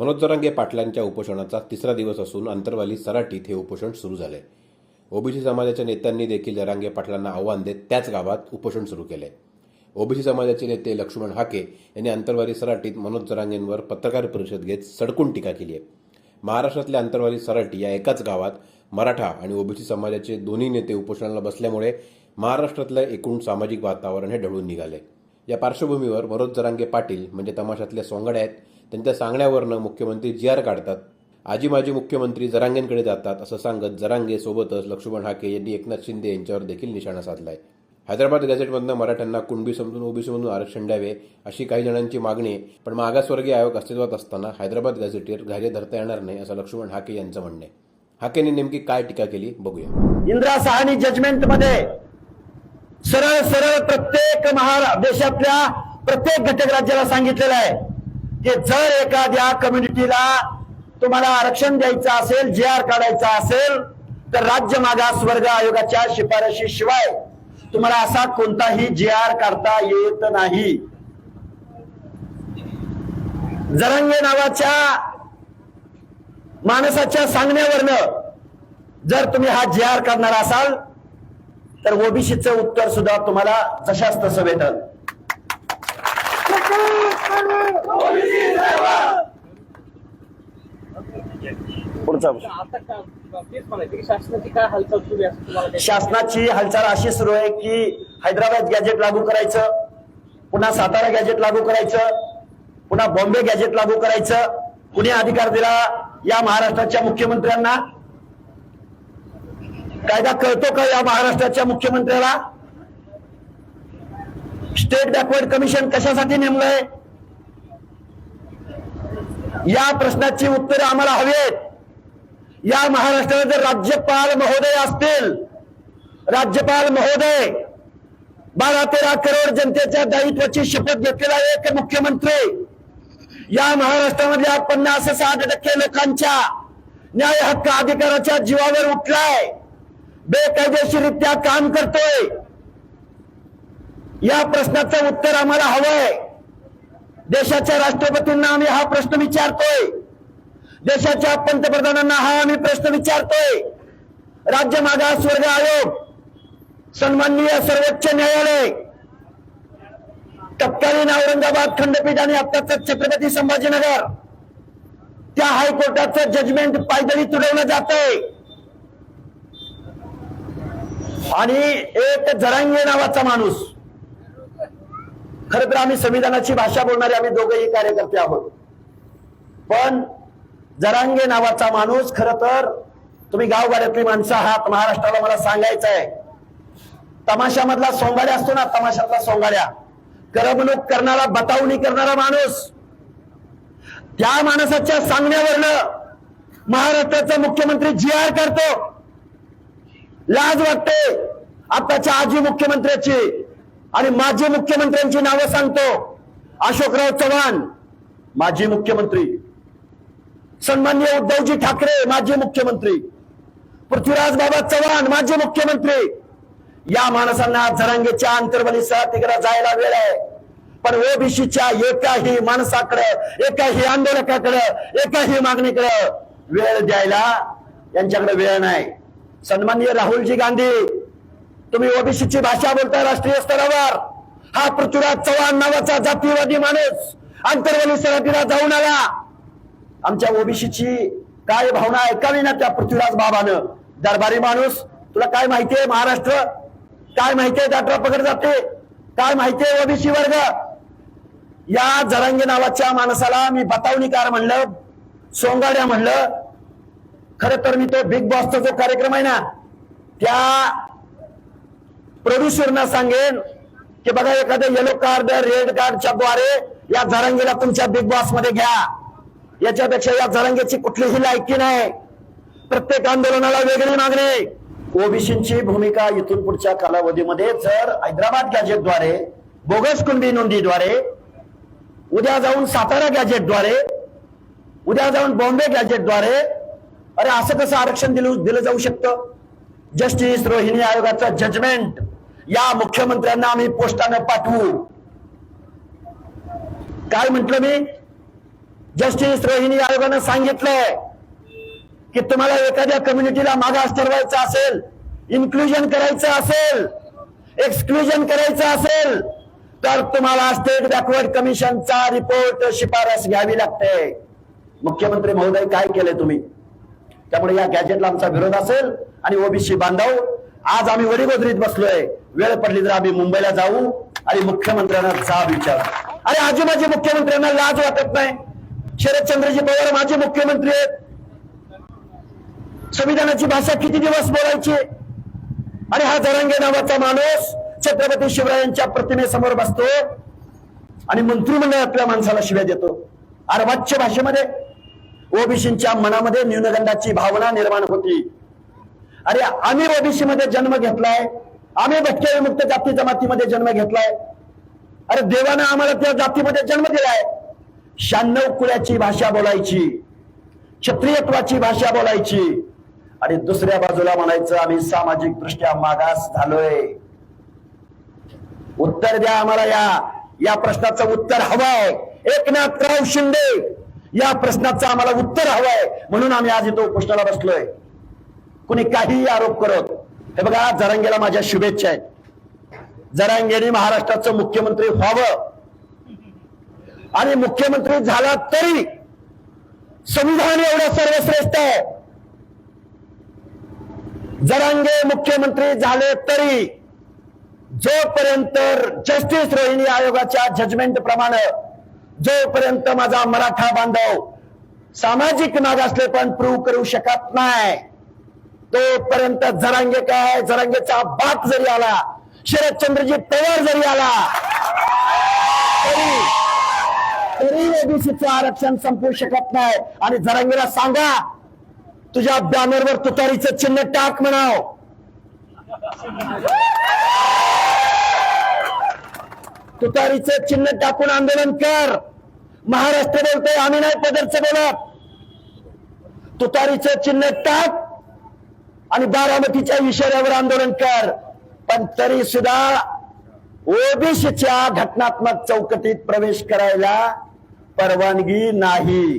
मनोज जरांगे पाटलांच्या उपोषणाचा तिसरा दिवस असून अंतरवाली सराटीत हे उपोषण सुरू झाले. ओबीसी समाजाच्या नेत्यांनी देखील जरांगे पाटलांना आव्हान देत त्याच गावात उपोषण सुरू केले. ओबीसी समाजाचे नेते लक्ष्मण हाके यांनी अंतरवाली सराटीत मनोज जरांगेंवर पत्रकार परिषद घेत सडकून टीका केली आहे. महाराष्ट्रातल्या अंतरवाली सराटी या एकाच गावात मराठा आणि ओबीसी समाजाचे दोन्ही नेते उपोषणाला बसल्यामुळे महाराष्ट्रातलं एकूण सामाजिक वातावरण हे ढळून निघाले. या पार्श्वभूमीवर मनोज जरांगे पाटील म्हणजे तमाशातल्या सोंगड्या आहेत त्यांच्या सांगण्यावरनं मुख्यमंत्री जी आर काढतात. आजी माजी मुख्यमंत्री जरांगेंकडे जातात असं सांगत जरांगे सोबतच लक्ष्मण हाके यांनी एकनाथ शिंदे यांच्यावर देखील निशाणा साधलाय. हैदराबाद गॅझेटमधनं मराठ्यांना कुणबी समजून ओबीसीमधून आरक्षण द्यावे अशी काही जणांची मागणी आहे पण मागासवर्गीय आयोग अस्तित्वात असताना हैदराबाद गॅझेटीवर घाजे धरता येणार नाही असं लक्ष्मण हाके यांचं म्हणणं आहे. हाकेने नेमकी काय टीका केली बघूया. इंदिरा साहनी जजमेंटमध्ये सरळ सरळ प्रत्येक महारा देशातल्या प्रत्येक घटक राज्याला सांगितलेलं आहे की जर एखाद्या कम्युनिटीला तुम्हाला आरक्षण द्यायचं असेल जे आर काढायचा असेल तर राज्य मागास वर्ग आयोगाच्या शिफारशी शिवाय तुम्हाला असा कोणताही जे आर काढता येत नाही. जरंगे नावाच्या माणसाच्या सांगण्यावरनं जर तुम्ही हा जे आर करणार असाल तर ओबीसीचं उत्तर सुद्धा तुम्हाला जशाच तसं भेटल. पुढचा शासनाची काय हालचाल सुरू आहे शासनाची हालचाल अशी सुरू आहे की हैदराबाद गॅजेट लागू करायचं पुन्हा सातारा गॅजेट लागू करायचं पुन्हा बॉम्बे गॅजेट लागू करायचं. कुणी अधिकार दिला या महाराष्ट्राच्या मुख्यमंत्र्यांना? कायदा कळतो का या महाराष्ट्राच्या मुख्यमंत्र्याला? स्टेट बॅकवर्ड कमिशन कशासाठी नेमलंय? या प्रश्नाची उत्तरे आम्हाला हवेत या महाराष्ट्राला जर राज्यपाल महोदय असतील राज्यपाल महोदय बारा तेरा करोड जनतेच्या दायित्वाची शपथ घेतलेला एक मुख्यमंत्री या महाराष्ट्रामधल्या पन्नास साठ टक्के लोकांच्या न्याय हक्क अधिकाराच्या जीवावर उठलाय. बेकायदेशीरित्या काम करतोय. या प्रश्नाचं उत्तर आम्हाला हवंय. देशाच्या राष्ट्रपतींना आम्ही हा प्रश्न विचारतोय. देशाच्या पंतप्रधानांना हा आम्ही प्रश्न विचारतोय. राज्य मागास वर्ग आयोग सन्माननीय सर्वोच्च न्यायालय तत्कालीन औरंगाबाद खंडपीठ आणि आत्ताच छत्रपती संभाजीनगर त्या हायकोर्टाचं जजमेंट पायदळी तुडवलं जात आणि एक जरांगे नावाचा माणूस. खर तर आम्ही संविधानाची भाषा बोलणारे आम्ही दोघेही कार्यकर्ते आहोत. पण जरांगे नावाचा माणूस खर तर तुम्ही गावगाड्यातली माणसं आहात महाराष्ट्राला मला सांगायचं आहे तमाशामधला सोंगाड्या असतो ना तमाशातला सोंगाड्या. करमणूक करणारा बतावणी करणारा माणूस. त्या माणसाच्या सांगण्यावरनं महाराष्ट्राचा मुख्यमंत्री जी आर करतो. लाज वाटते. आताच्या आजी मुख्यमंत्र्याची आणि माजी मुख्यमंत्र्यांची नावं सांगतो. अशोकराव चव्हाण माजी मुख्यमंत्री. सन्मान्य उद्धवजी ठाकरे माजी मुख्यमंत्री. पृथ्वीराज बाबा चव्हाण माजी मुख्यमंत्री. या माणसांना झरांगेच्या अंतर्बलीसह तिकडे जायला वेळ आहे. पण ओबीसीच्या एकाही माणसाकडे एकाही आंदोलकाकडे एकाही मागणीकडे वेळ द्यायला यांच्याकडे वेळ नाही. सन्माननीय राहुलजी गांधी तुम्ही ओबीसीची भाषा बोलताय राष्ट्रीय स्तरावर. हा पृथ्वीराज चव्हाण नावाचा जातीवादी माणूस आंतरवली सराटीला जाऊन आला. आमच्या ओबीसीची काय भावना ऐकावी ना त्या पृथ्वीराज बाबानं? दरबारी माणूस तुला काय माहितीये महाराष्ट्र? काय माहितीये दाटरा पकड जाते? काय माहितीये ओबीसी वर्ग? या जरांगे नावाच्या माणसाला मी बतावणीकार म्हणलं सोंगाड्या म्हणलं खर तर मी तो बिग बॉसचा जो कार्यक्रम आहे ना त्या प्रोड्युसरना सांगेन की बघा एखादं येलो कार्ड रेड कार्डच्या द्वारे या झरंगीला तुमच्या बिग बॉसमध्ये घ्या. याच्यापेक्षा या जरांगीची कुठलीही लायकी नाही. प्रत्येक आंदोलनाला वेगळी मागणी. ओबीसीची भूमिका इथून पुढच्या कालावधीमध्ये जर हैदराबाद गॅजेटद्वारे बोगस कुंडी नोंदीद्वारे उद्या जाऊन सातारा गॅजेटद्वारे उद्या जाऊन बॉम्बे गॅजेटद्वारे अरे असं कसं आरक्षण दिलं दिलं जाऊ शकतं? जस्टिस रोहिणी आयोगाचं जजमेंट या मुख्यमंत्र्यांना आम्ही पोस्टानं पाठवू. काय म्हंटल मी? जस्टिस रोहिणी आयोगानं सांगितलंय की तुम्हाला एखाद्या कम्युनिटीला मागास ठरवायचं असेल इन्क्लुजन करायचं असेल एक्सक्लुजन करायचं असेल तर तुम्हाला स्टेट बॅकवर्ड कमिशनचा रिपोर्ट शिफारस घ्यावी लागते. मुख्यमंत्री महोदय काय केले तुम्ही? त्यामुळे या गॅजेटला आमचा विरोध असेल आणि ओबीसी बांधव आज आम्ही वडीगोदरीत बसलोय. वेळ पडली तर आम्ही मुंबईला जाऊ आणि मुख्यमंत्र्यांना जा विचार. अरे आजी माझे मुख्यमंत्र्यांना लाज वाटत नाही. शरदचंद्रजी पवार माझे मुख्यमंत्री आहेत. संविधानाची भाषा किती दिवस बोलायची? आणि हा जरांगे नावाचा माणूस छत्रपती शिवरायांच्या प्रतिमेसमोर बसतो आणि मंत्रिमंडळातल्या माणसाला शिव्या देतो. अर्वाच्य भाषेमध्ये ओबीसीच्या मनामध्ये न्यूनगंडाची भावना निर्माण होती. अरे आम्ही ओबीसी मध्ये जन्म घेतलाय. आम्ही भटक्या विमुक्त जाती जमातीमध्ये जन्म घेतलाय. अरे देवानं आम्हाला त्या जातीमध्ये जन्म दिलाय. शहाण्णव कुळ्याची भाषा बोलायची. क्षत्रियत्वाची भाषा बोलायची. आणि दुसऱ्या बाजूला म्हणायचं आम्ही सामाजिक दृष्ट्या मागास झालोय. उत्तर द्या आम्हाला या. या प्रश्नाचं उत्तर हवंय. एकनाथराव शिंदे. या प्रश्नाचं आम्हाला उत्तर हवंय. म्हणून आम्ही आज इथं उपोषणाला बसलोय. कुणी काहीही आरोप करत हे बघा जरांगेला माझ्या शुभेच्छा आहेत. जरांगेने महाराष्ट्राचं मुख्यमंत्री व्हावं. आणि मुख्यमंत्री झाला तरी संविधान एवढं सर्वश्रेष्ठ आहे. जरांगे मुख्यमंत्री झाले तरी जोपर्यंत जस्टिस रोहिणी आयोगाच्या जजमेंट प्रमाणे जोपर्यंत माझा मराठा बांधव सामाजिक नागासले पण प्रूव्ह करू शकत नाही तोपर्यंत जरांगे काय? जरांगेचा बाप जरी आला शरदचंद्रजी पवार जरी आला तरी तरी ओबीसीचं आरक्षण संपवू शकत नाही. आणि जरांगेला सांगा तुझ्या बॅनरवर तुतारीचं चिन्ह टाक म्हणाव. तुतारीचं चिन्ह टाकून आंदोलन कर. महाराष्ट्र बोलतोय आम्ही नाही पदरचं बोलत. तुतारीचं चिन्ह टाक आणि बारामतीच्या इशाऱ्यावर आंदोलन कर. पण तरी सुद्धा ओबीसीच्या घटनात्मक चौकटीत प्रवेश करायला परवानगी नाही.